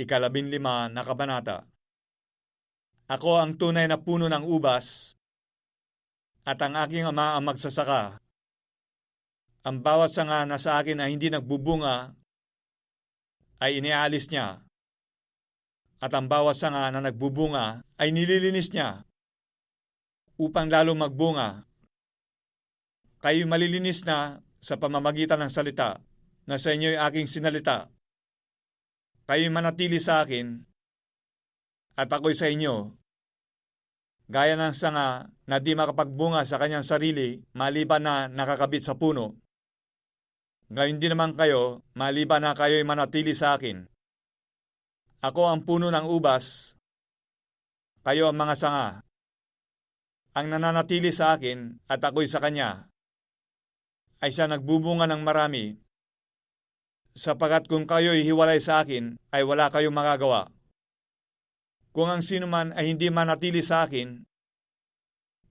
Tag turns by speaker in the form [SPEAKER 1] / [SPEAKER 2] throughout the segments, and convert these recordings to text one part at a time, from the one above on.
[SPEAKER 1] ikalabin lima na kabanata. Ako ang tunay na puno ng ubas at ang aking ama ang magsasaka. Ang bawat sanga na sa akin ay hindi nagbubunga ay inialis niya at ang bawat sanga na nagbubunga ay nililinis niya upang lalo magbunga. Kayo malilinis na sa pamamagitan ng salita na sa inyo'y aking sinalita. Kayo manatili sa akin at ako'y sa inyo. Gaya ng sanga na di makapagbunga sa kanyang sarili maliban na nakakabit sa puno. Ngayon din naman kayo, maliban na kayo'y manatili sa akin. Ako ang puno ng ubas, kayo ang mga sanga. Ang nananatili sa akin at ako'y sa kanya, ay siya nagbubunga ng marami, sapagat kung kayo'y hiwalay sa akin, ay wala kayong magagawa. Kung ang sino man ay hindi manatili sa akin,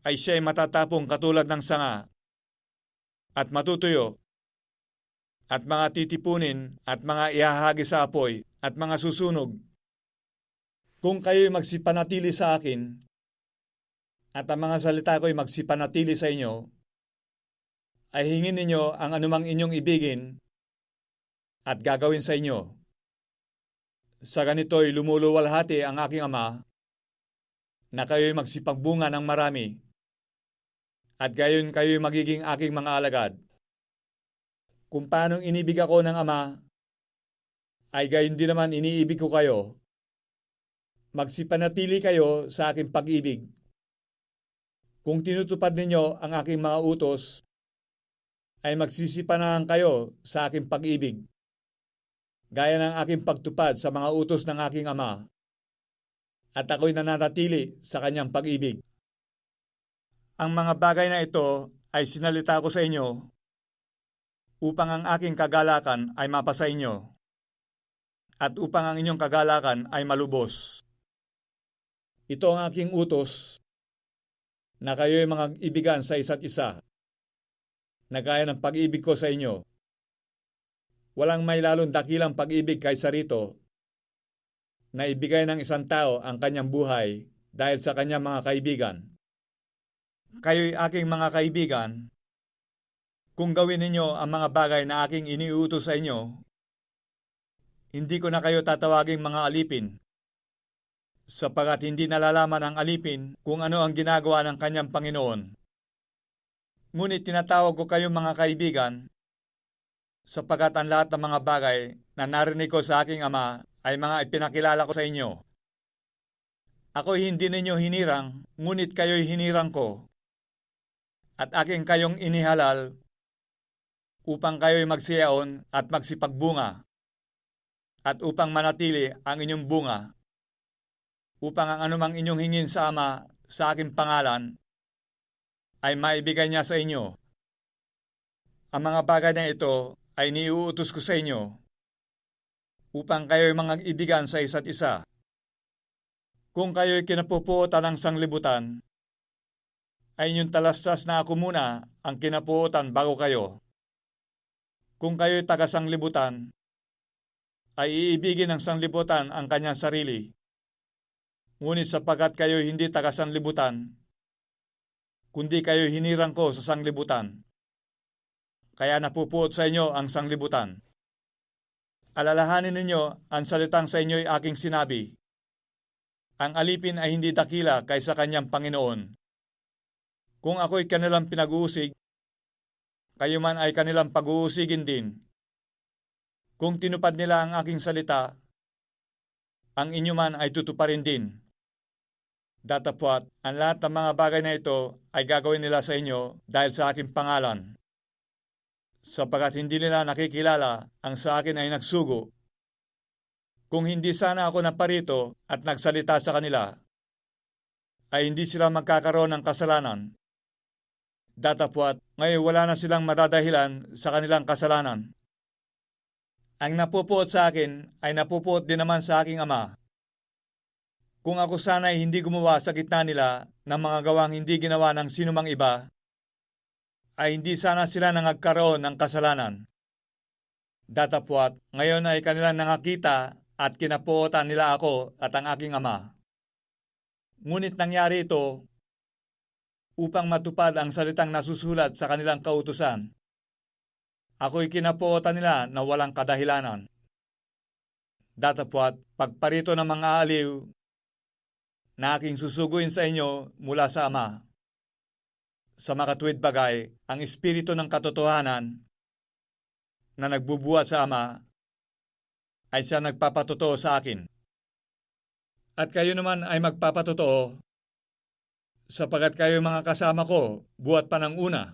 [SPEAKER 1] ay siya'y matatapong katulad ng sanga, at matutuyo, at mga titipunin, at mga ihahagi sa apoy, at mga susunog. Kung kayo'y magsipanatili sa akin, at ang mga salita ko'y magsipanatili sa inyo, ay hingin ninyo ang anumang inyong ibigin at gagawin sa inyo. Sa ganito'y lumuluwalhati ang aking ama na kayo'y magsipagbunga ng marami at gayon kayo'y magiging aking mga alagad. Kung paanong inibig ako ng ama, ay gayon din naman iniibig ko kayo. Magsipanatili kayo sa aking pag-ibig. Kung tinutupad ninyo ang aking mga utos, ay magsisipanahan kayo sa aking pag-ibig, gaya ng aking pagtupad sa mga utos ng aking ama, at ako'y nananatili sa kanyang pag-ibig. Ang mga bagay na ito ay sinalita ko sa inyo upang ang aking kagalakan ay mapasa inyo at upang ang inyong kagalakan ay malubos. Ito ang aking utos na kayo'y mga ibigan sa isa't isa na gaya ng pag-ibig ko sa inyo. Walang may lalong dakilang pag-ibig kaysa rito na ibigay ng isang tao ang kanyang buhay dahil sa kanyang mga kaibigan. Kayo'y aking mga kaibigan, kung gawin ninyo ang mga bagay na aking iniutos sa inyo, hindi ko na kayo tatawaging mga alipin, sapagat hindi nalalaman ang alipin kung ano ang ginagawa ng kanyang Panginoon. Ngunit tinatawag ko kayong mga kaibigan sapagat ang lahat ng mga bagay na narinig ko sa aking ama ay mga ipinakilala ko sa inyo. Ako hindi ninyo hinirang, ngunit kayo'y hinirang ko. At aking kayong inihalal upang kayo'y magsiyaon at magsipagbunga at upang manatili ang inyong bunga upang ang anumang inyong hingin sa Ama sa aking pangalan ay maibigay niya sa inyo. Ang mga bagay na ito ay niuutos ko sa inyo upang kayo'y mga ibigan sa isa't isa. Kung kayo'y kinapupuotan ng sanglibutan, ay inyong talastas na ako muna ang kinapuotan bago kayo. Kung kayo'y taga-sanglibutan, ay iibigin ng sanglibutan ang kanyang sarili. Ngunit sapagkat kayo hindi taga-sanglibutan, kundi kayo hinirang ko sa sanglibutan. Kaya napupuot sa inyo ang sanglibutan. Alalahanin ninyo ang salitang sa inyo'y aking sinabi. Ang alipin ay hindi dakila kaysa kanyang Panginoon. Kung ako'y kanilang pinag-uusig, kayo man ay kanilang pag-uusigin din. Kung tinupad nila ang aking salita, ang inyo man ay tutuparin din. Datapwat, ang lahat ng mga bagay na ito ay gagawin nila sa inyo dahil sa aking pangalan. Sapagat hindi nila nakikilala ang sa akin ay nagsugo. Kung hindi sana ako naparito at nagsalita sa kanila, ay hindi sila magkakaroon ng kasalanan. Datapwat, ngayon wala na silang madadahilan sa kanilang kasalanan. Ang napupuot sa akin ay napupuot din naman sa aking ama kung ako sana ay hindi gumawa sa gitna nila ng mga gawang hindi ginawa ng sinumang iba, ay hindi sana sila nangagkaroon ng kasalanan. Datapwat, ngayon ay kanilang nangakita at kinapuotan nila ako at ang aking ama. Ngunit nangyari ito upang matupad ang salitang nasusulat sa kanilang kautusan. Ako'y kinapuotan nila na walang kadahilanan. Datapwat, pagparito ng mga aliw na aking susuguin sa inyo mula sa Ama. Sa makatuwid bagay, ang Espiritu ng katotohanan na nagbubuhat sa Ama ay siya nagpapatotoo sa akin. At kayo naman ay magpapatotoo sapagat kayo mga kasama ko buhat pa ng una.